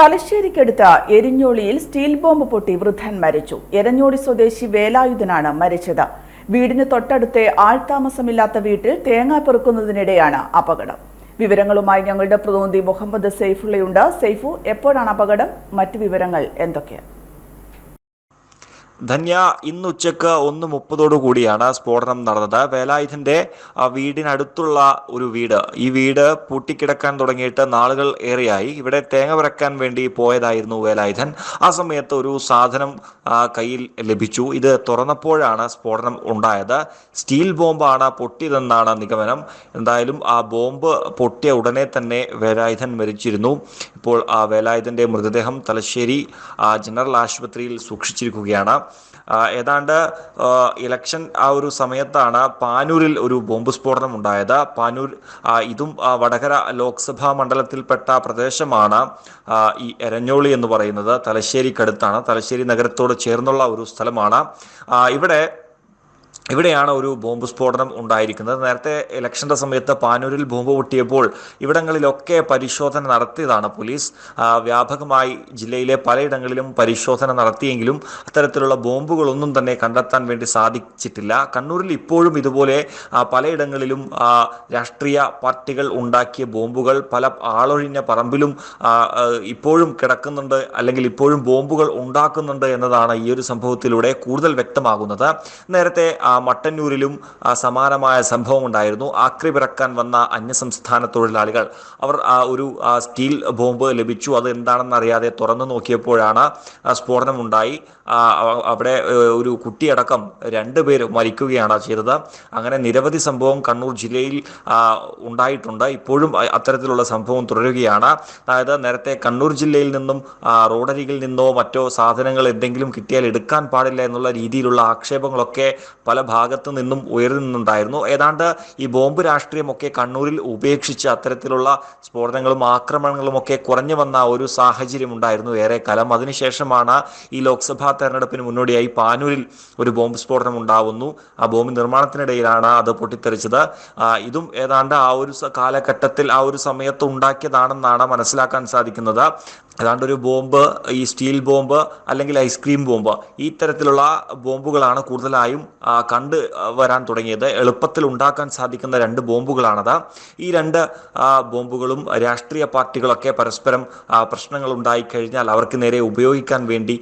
തലശ്ശേരിക്കടുത്ത എരിഞ്ഞോളിയിൽ steel bomb പൊട്ടി വൃദ്ധൻ മരിച്ചു. എരഞ്ഞോളി സ്വദേശി വേലായുധനാണ് മരിച്ചത്. വീടിന് തൊട്ടടുത്തെ ആൾതാമസമില്ലാത്ത വീട്ടിൽ തേങ്ങ പെറുക്കുന്നതിനിടെയാണ് അപകടം. വിവരങ്ങളുമായി ഞങ്ങളുടെ പ്രതിനിധി മുഹമ്മദ് സെയ്ഫുള്ളയുണ്ട്. സെയ്ഫു എപ്പോഴാണ് അപകടം? മറ്റു വിവരങ്ങൾ എന്തൊക്കെയാണ്? ധന്യ ഇന്ന് ഉച്ചയ്ക്ക് ഒന്ന് മുപ്പതോടു കൂടിയാണ് സ്ഫോടനം നടന്നത്. വേലായുധന്റെ വീടിനടുത്തുള്ള ഒരു വീട്. ഈ വീട് പൂട്ടിക്കിടക്കാൻ തുടങ്ങിയിട്ട് നാളുകൾ ഏറെയായി. ഇവിടെ തേങ്ങ വിറക്കാൻ വേണ്ടി പോയതായിരുന്നു വേലായുധൻ. ആ സമയത്ത് ഒരു സാധനം കയ്യിൽ ലഭിച്ചു. ഇത് തുറന്നപ്പോഴാണ് സ്ഫോടനം ഉണ്ടായത്. സ്റ്റീൽ ബോംബാണ് പൊട്ടിയതെന്നാണ് നിഗമനം. എന്തായാലും ആ ബോംബ് പൊട്ടിയ ഉടനെ തന്നെ വേലായുധൻ മരിച്ചിരുന്നു. ഇപ്പോൾ ആ വേലായുധന്റെ മൃതദേഹം തലശ്ശേരി ജനറൽ ആശുപത്രിയിൽ സൂക്ഷിച്ചിരിക്കുകയാണ്. ഏതാണ്ട് ഇലക്ഷൻ ആ ഒരു സമയത്താണ് പാനൂരിൽ ഒരു ബോംബ് സ്ഫോടനം ഉണ്ടായത്. പാനൂർ ഇതും വടകര ലോക്സഭാ മണ്ഡലത്തിൽപ്പെട്ട പ്രദേശമാണ് ഈ എരഞ്ഞോളി എന്ന് പറയുന്നത്. തലശ്ശേരിക്കടുത്താണ്. തലശ്ശേരി നഗരത്തോട് ചേർന്നുള്ള ഒരു സ്ഥലമാണ്. ഇവിടെ ഇവിടെയാണ് ഒരു ബോംബ് സ്ഫോടനം ഉണ്ടായിരിക്കുന്നത്. നേരത്തെ ഇലക്ഷന്റെ സമയത്ത് പാനൂരിൽ ബോംബ് പൊട്ടിയപ്പോൾ ഇവിടങ്ങളിലൊക്കെ പരിശോധന നടത്തിയതാണ് പോലീസ്. വ്യാപകമായി ജില്ലയിലെ പലയിടങ്ങളിലും പരിശോധന നടത്തിയെങ്കിലും അത്തരത്തിലുള്ള ബോംബുകളൊന്നും തന്നെ കണ്ടെത്താൻ വേണ്ടി സാധിച്ചിട്ടില്ല. കണ്ണൂരിൽ ഇപ്പോഴും ഇതുപോലെ പലയിടങ്ങളിലും രാഷ്ട്രീയ പാർട്ടികൾ ഉണ്ടാക്കിയ ബോംബുകൾ പല ആളൊഴിഞ്ഞ പറമ്പിലും ഇപ്പോഴും കിടക്കുന്നുണ്ട് അല്ലെങ്കിൽ ഇപ്പോഴും ബോംബുകൾ ഉണ്ടാക്കുന്നുണ്ട് എന്നതാണ് ഈ ഒരു സംഭവത്തിലൂടെ കൂടുതൽ വ്യക്തമാകുന്നത്. നേരത്തെ മട്ടന്നൂരിലും സമാനമായ സംഭവം ഉണ്ടായിരുന്നു. ആക്രി പിറക്കാൻ വന്ന അന്യസംസ്ഥാന തൊഴിലാളികൾ. അവർ ഒരു സ്റ്റീൽ ബോംബ് ലഭിച്ചു. അത് എന്താണെന്ന് അറിയാതെ തുറന്നു നോക്കിയപ്പോഴാണ് സ്ഫോടനം ഉണ്ടായി അവിടെ ഒരു കുട്ടിയടക്കം രണ്ടുപേർ മരിക്കുകയാണ് ചെയ്തത്. അങ്ങനെ നിരവധി സംഭവം കണ്ണൂർ ജില്ലയിൽ ഉണ്ടായിട്ടുണ്ട്. ഇപ്പോഴും അത്തരത്തിലുള്ള സംഭവം തുടരുകയാണ്. അതായത് നേരത്തെ കണ്ണൂർ ജില്ലയിൽ നിന്നും റോഡരികിൽ നിന്നോ മറ്റോ സാധനങ്ങൾ എന്തെങ്കിലും കിട്ടിയാൽ എടുക്കാൻ പാടില്ല എന്നുള്ള രീതിയിലുള്ള ആക്ഷേപങ്ങളൊക്കെ പല ഭാഗത്തു നിന്നും ഉയരുന്നുണ്ടായിരുന്നു ഏതാണ്ട് ഈ ബോംബ് രാഷ്ട്രീയമൊക്കെ കണ്ണൂരിൽ ഉപേക്ഷിച്ച് അത്തരത്തിലുള്ള സ്ഫോടനങ്ങളും ആക്രമണങ്ങളും ഒക്കെ കുറഞ്ഞു വന്ന ഒരു സാഹചര്യം ഉണ്ടായിരുന്നു ഏറെക്കാലം. അതിനുശേഷമാണ് ഈ ലോക്സഭാ തെരഞ്ഞെടുപ്പിന് മുന്നോടിയായി പാനൂരിൽ ഒരു ബോംബ് സ്ഫോടനം ഉണ്ടാവുന്നു. ആ ബോംബ് നിർമ്മാണത്തിനിടയിലാണ് അത് പൊട്ടിത്തെറിച്ചത്. ഇതും ഏതാണ്ട് ആ ഒരു കാലഘട്ടത്തിൽ ആ ഒരു സമയത്ത് ഉണ്ടാക്കിയതാണെന്നാണ് മനസ്സിലാക്കാൻ സാധിക്കുന്നത്. ഏതാണ്ട് ഒരു ബോംബ് ഈ സ്റ്റീൽ ബോംബ് അല്ലെങ്കിൽ ഐസ്ക്രീം ബോംബ് ഈ തരത്തിലുള്ള ബോംബുകളാണ് കൂടുതലായും കണ്ട് വരാൻ തുടങ്ങിയത്. എളുപ്പത്തിൽ ഉണ്ടാക്കാൻ സാധിക്കുന്ന രണ്ട് ബോംബുകളാണത്. ഈ രണ്ട് ബോംബുകളും രാഷ്ട്രീയ പാർട്ടികളൊക്കെ പരസ്പരം പ്രശ്നങ്ങൾ ഉണ്ടായി കഴിഞ്ഞാൽ അവർക്ക് നേരെ ഉപയോഗിക്കാൻ വേണ്ടി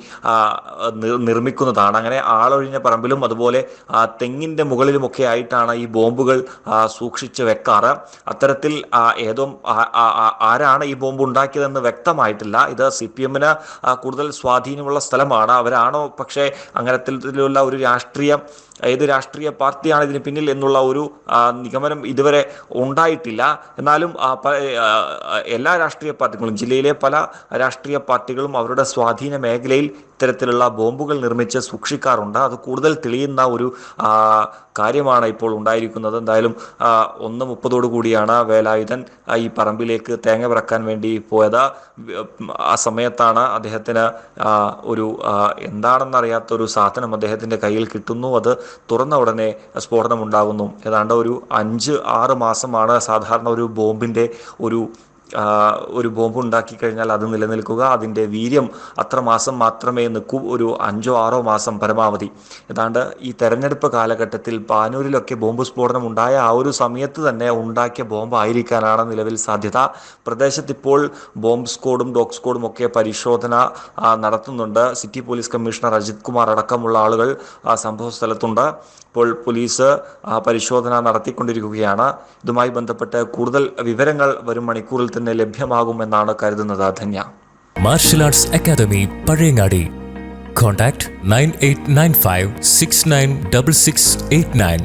നിർമ്മിക്കുന്നതാണ്. അങ്ങനെ ആളൊഴിഞ്ഞ പറമ്പിലും അതുപോലെ തെങ്ങിന്റെ മുകളിലുമൊക്കെ ആയിട്ടാണ് ഈ ബോംബുകൾ സൂക്ഷിച്ച് വെക്കാറ്. അത്തരത്തിൽ ഏതോ ആരാണ് ഈ ബോംബ് ഉണ്ടാക്കിയതെന്ന് വ്യക്തമായിട്ടില്ല. ഇത് സി പി എമ്മിന് കൂടുതൽ സ്വാധീനമുള്ള സ്ഥലമാണ്. അവരാണോ പക്ഷേ അങ്ങനത്തിലുള്ള ഒരു രാഷ്ട്രീയം ഏത് രാഷ്ട്രീയ പാർട്ടിയാണ് ഇതിന് പിന്നിൽ എന്നുള്ള ഒരു നിഗമനം ഇതുവരെ ഉണ്ടായിട്ടില്ല. എന്നാലും എല്ലാ രാഷ്ട്രീയ പാർട്ടികളും ജില്ലയിലെ പല രാഷ്ട്രീയ പാർട്ടികളും അവരുടെ സ്വാധീന മേഖലയിൽ ഇത്തരത്തിലുള്ള ബോംബുകൾ നിർമ്മിച്ച് സൂക്ഷിക്കാറുണ്ട്. അത് കൂടുതൽ തെളിയുന്ന ഒരു കാര്യമാണ് ഇപ്പോൾ ഉണ്ടായിരിക്കുന്നത്. എന്തായാലും ഒന്ന് മുപ്പതോടു കൂടിയാണ് വേലായുധൻ ഈ പറമ്പിലേക്ക് തേങ്ങ പിറക്കാൻ വേണ്ടി പോയത്. ആ സമയത്താണ് അദ്ദേഹത്തിന് ഒരു എന്താണെന്നറിയാത്ത ഒരു സാധനം അദ്ദേഹത്തിന്റെ കയ്യിൽ കിട്ടുന്നു. അത് തുറന്ന ഉടനെ സ്ഫോടനം ഉണ്ടാകുന്നു ഏതാണ്ട് ഒരു അഞ്ച് ആറ് മാസമാണ് സാധാരണ ഒരു ബോംബിന്റെ ഒരു ഒരു ബോംബ് ഉണ്ടാക്കി കഴിഞ്ഞാൽ അത് നിലനിൽക്കുക. അതിന്റെ വീര്യം അത്ര മാസം മാത്രമേ നിൽക്കൂ ഒരു അഞ്ചോ ആറോ മാസം പരമാവധി. ഏതാണ്ട് ഈ തെരഞ്ഞെടുപ്പ് കാലഘട്ടത്തിൽ പാനൂരിലൊക്കെ ബോംബ് സ്ഫോടനം ഉണ്ടായ ആ ഒരു സമയത്ത് തന്നെ ഉണ്ടാക്കിയ ബോംബ് ആയിരിക്കാനാണ് നിലവിൽ സാധ്യത. പ്രദേശത്ത് ഇപ്പോൾ ബോംബ് സ്ക്വാഡും ഡോഗ് സ്ക്വാഡും ഒക്കെ പരിശോധന നടത്തുന്നുണ്ട്. City police commissioner Ajith Kumar അടക്കമുള്ള ആളുകൾ സംഭവ സ്ഥലത്തുണ്ട്. ഇപ്പോൾ പോലീസ് പരിശോധന നടത്തിക്കൊണ്ടിരിക്കുകയാണ്. ഇതുമായി ബന്ധപ്പെട്ട് കൂടുതൽ വിവരങ്ങൾ വരും മണിക്കൂറിൽ തന്നെ ലഭ്യമാകുമെന്നാണ് കരുതുന്നത് Dhanya martial arts academy Pazhayangadi contact nine eight nine five six nine double six eight nine